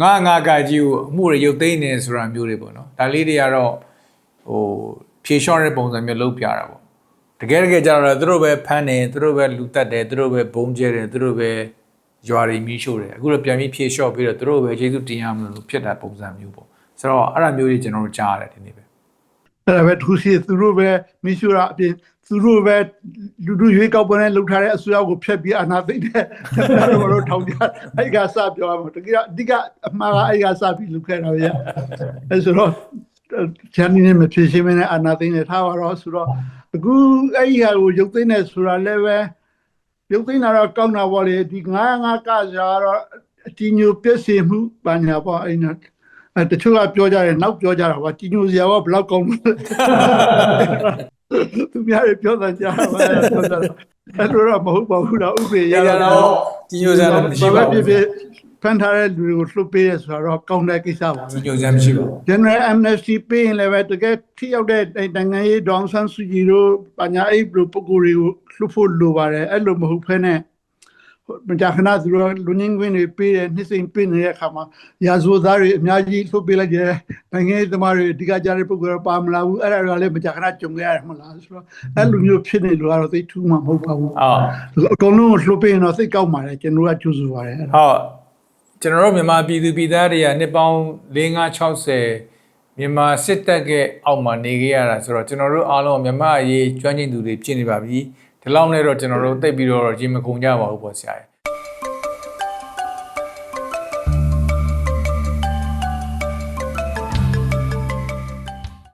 ငါငါကကြီးကိုအမှုတွေရုပ်သိမ်းနေဆိုတာမျိုးတွေပေါ့နော်ဒါလေးတွေကတော့ဟိုဖြေလျှော့တဲ့ပုံစံမျိုးလုပ်ပြတာပေါ့တကယ်တကယ်ကျတော့သူတို့ပဲဖမ်းတယ်သူတို့ပဲလူတက်တယ်သူတို့ပဲဘုံကျဲတယ်သူတို့ပဲရွာတွေမီးရှို့တယ်အခုတော့ပြန်ပြီးဖြေလျှော့ပြီးတော့သူတို့ပဲကျေးဇူးတင်ရမလို့ဖြစ်တာပုံစံမျိုးပေါ့ဆိုတော့အဲ့ဒါမျိုးတွေကျွန်တော်တို့ကြားရတယ်ဒီနေ့ပဲ အဲ့ဒါပဲသူစီသူတို့ပဲမိရှုရာအပြင်သူတို့ပဲလူလူရွေးကောက်ပွဲနဲ့လှုပ်ထားတဲ့အစိုးရကိုဖျက်ပြီးအာဏာသိမ်းတဲ့အဲ့တော့တော့ထောင်ကြအဲ့ကစပြောရမှာတကယ်အဓိကအမှားကအဲ့ကစပြီးလုပ်ခဲ့တာပဲအဲ့ဆိုတော့ချန်နေနဲ့မဖြစ်ရှင်းမနဲ့အာဏာသိမ်းနေထားပါတော့ဆိုတော့အခုအဲ့ဒီဟာကိုရုပ်သိမ်းနေဆိုတာလည်းပဲရုပ်သိမ်းတာတော့ကောင်းတာပေါ့လေဒီ905ကစားတော့အတီညိုပြည့်စင်မှုပါညာပေါ့အဲ့နော် အဲတချို့ကပြောကြတယ်နောက်ပြောကြတာပါတီညိုစရာကဘယ်လောက်ကောင်းလဲသူများတွေပြောတာကြားပါပြောတာအဲ့လိုတော့မဟုတ်ပါဘူးတော့ဥပဒေရရတော့တော့ကြီးညိုစရာတော့မရှိပါဖြစ်ဘူးဖြစ်ဖန်ထားတဲ့လူတွေကိုလှုပ်ပေးရဆိုတော့ကောင်းတဲ့ကိစ္စပါပဲကြီးညိုစရာမရှိပါဘူး general amnesty ပေးရင်လည်းပဲတကယ်ထိရောက်တဲ့နိုင်ငံရေးဒေါအောင်ဆန်းစုကြည်တို့ပညာအိပ်လိုပုဂ္ဂိုလ်တွေကိုလှုပ်ဖို့လိုပါတယ်အဲ့လိုမဟုတ်ဖ ೇನೆ မကြာခဏသူတို့လူငင်းခွင်းတွေပေးတယ်နှစ်စိမ်ပေးနေတဲ့အခါမှာရာဇဝတ်သားတွေအများကြီးလှုပ်ပေးလိုက်တယ်နိုင်ငံရေးသမားတွေအဓိကကြားတဲ့ပုဂ္ဂိုလ်တွေပါမလာဘူးအဲ့ဒါတွေကလည်းမကြာခဏကြုံခဲ့ရတယ်မဟုတ်လားဆိုတော့အဲ့လိုမျိုးဖြစ်နေလို့ကတော့သိပ်ထူးမှမဟုတ်ပါဘူးဟုတ်အကုန်လုံးကိုလှုပ်ပေးရင်တော့သိပ်ကောက်ပါတယ်ကျွန်တော်ကကြိုးစားပါတယ်အဲ့ဒါဟုတ်ကျွန်တော်တို့မြန်မာပြည်သူပြည်သားတွေကနှစ်ပေါင်း4560မြန်မာစစ်တပ်ကအောက်မှာနေခဲ့ရတာဆိုတော့ကျွန်တော်တို့အားလုံးမြန်မာအရေးကျွမ်းကျင်သူတွေဖြစ်နေပါပြီ ဒီလောက်နဲ့တော့ကျွန်တော်တို့သိပ်ပြီးတော့ရေမခုန်ကြပါဘူးပေါ့ဆရာ